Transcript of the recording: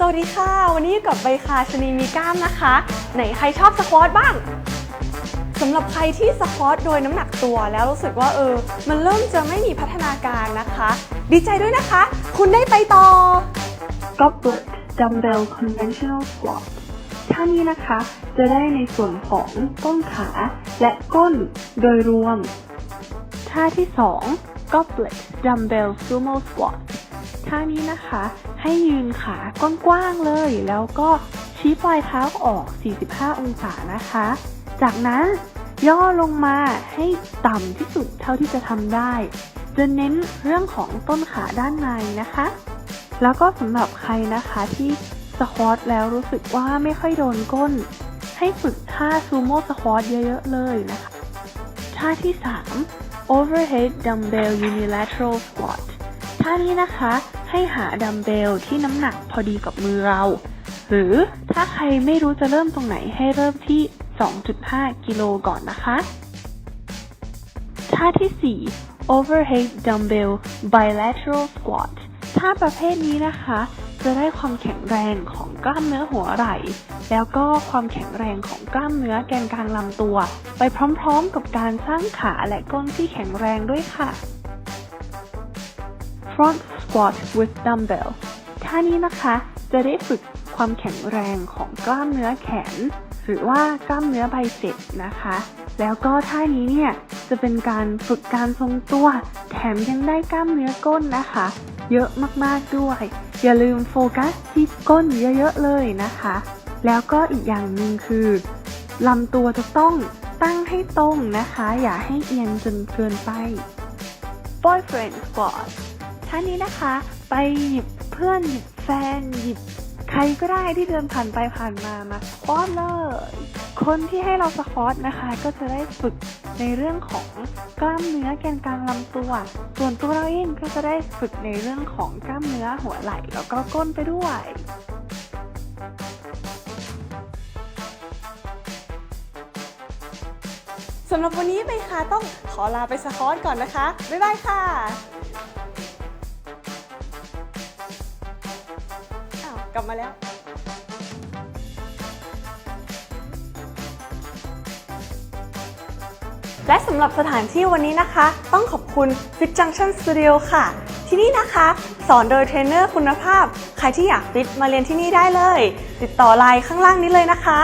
สวัสดีค่ะ วันนี้อยู่กับใบคาชนีมีกล้ามนะคะ ไหนใครชอบสควอตบ้างสำหรับใครที่สควอตโดยน้ำหนักตัวแล้วรู้สึกว่าเออ มันเริ่มจะไม่มีพัฒนาการนะคะ ดีใจด้วยนะคะ คุณได้ไปต่อ Goblet Dumbbell Conventional Squat ท่านี้นะคะ จะได้ในส่วนของต้นขาและก้นโดยรวม ท่าที่ 2 Goblet Dumbbell Sumo Squat ท่านี้นะคะ ให้ยืนขากว้างๆเลย แล้วก็ชี้ปลายเท้าออก 45 องศานะคะ จากนั้นย่อลงมาให้ต่ำที่สุดเท่าที่จะทำได้ จะเน้นเรื่องของต้นขาด้านในนะคะ แล้วก็สำหรับใครนะคะที่สควอตแล้วรู้สึกว่าไม่ค่อยโดนก้น ให้ฝึกท่าซูโม่สควอตเยอะๆเลยนะคะ ท่าที่ 3 overhead dumbbell unilateral squat ท่านี้นะคะ ให้หาดัมเบลที่น้ำหนักพอดีกับมือเรา หรือถ้าใครไม่รู้จะเริ่มตรงไหนให้เริ่มที่ 2.5 กิโลก่อนนะคะ ท่าที่ 4 overhead dumbbell bilateral squat ท่าประเภทนี้นะคะ จะได้ความแข็งแรงของกล้ามเนื้อหัวไหล่ แล้วก็ความแข็งแรงของกล้ามเนื้อแกนกลางลำตัว ไปพร้อมๆกับการสร้างขาและก้นที่แข็งแรงด้วยค่ะ front squat with dumbbell ท่านี้นะคะจะได้ฝึกความแข็งแรงของกล้ามเนื้อแขน หรือว่ากล้ามเนื้อไบเซ็ปนะคะ แล้วก็ท่านี้เนี่ยจะเป็นการฝึกการทรงตัว แถมยังได้กล้ามเนื้อก้นนะคะ เยอะมากๆด้วย อย่าลืมโฟกัสที่ก้นเยอะๆเลยนะคะ แล้วก็อีกอย่างหนึ่งคือลำตัวจะต้องตั้งให้ตรงนะคะ อย่าให้เอียงจนเกินไป boyfriend squat ท่านี้นะคะ ไปหยิบเพื่อนหยิบแฟนหยิบใครก็ได้ที่เดินผ่านไปผ่านมามาสควอตเลย คนที่ให้เราสควอตนะคะ ก็จะได้ฝึกในเรื่องของกล้ามเนื้อแกนกลางลำตัว ส่วนตัวเราเองก็จะได้ฝึกในเรื่องของกล้ามเนื้อหัวไหล่แล้วก็ก้นไปด้วยสำหรับวันนี้ใบคาต้องขอลาไปสควอตก่อนนะคะ บ๊ายบายค่ะ กลับมาแล้ว และสำหรับสถานที่วันนี้นะคะ ต้องขอบคุณ Fit Junction Studio ค่ะ ที่นี่นะคะ สอนโดยเทรนเนอร์คุณภาพ ใครที่อยากฟิตมาเรียนที่นี่ได้เลย ติดต่อไลน์ข้างล่างนี้เลยนะคะ